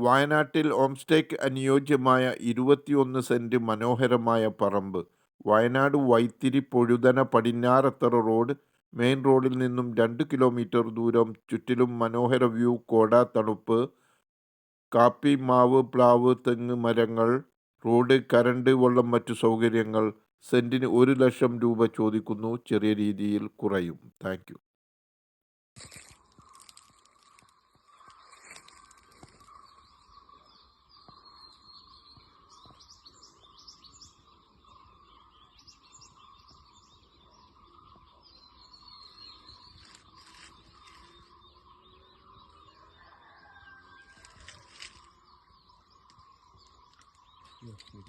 വയനാട്ടിൽ ഹോംസ്റ്റേക്ക് അനുയോജ്യമായ ഇരുപത്തിയൊന്ന് സെന്റ് മനോഹരമായ പറമ്പ്. വയനാട് വൈത്തിരി പൊഴുതന പടിഞ്ഞാറത്തറ റോഡ്. മെയിൻ റോഡിൽ നിന്നും രണ്ട് കിലോമീറ്റർ ദൂരം. ചുറ്റിലും മനോഹര വ്യൂ കോട തണുപ്പ്. കാപ്പി മാവ് പ്ലാവ് തെങ്ങ് മരങ്ങൾ. റോഡ് കരണ്ട് വെള്ളം മറ്റു സൗകര്യങ്ങൾ. സെന്റിന് ഒരു ലക്ഷം രൂപ ചോദിക്കുന്നു. ചെറിയ രീതിയിൽ കുറയും. Thank Yok, yok.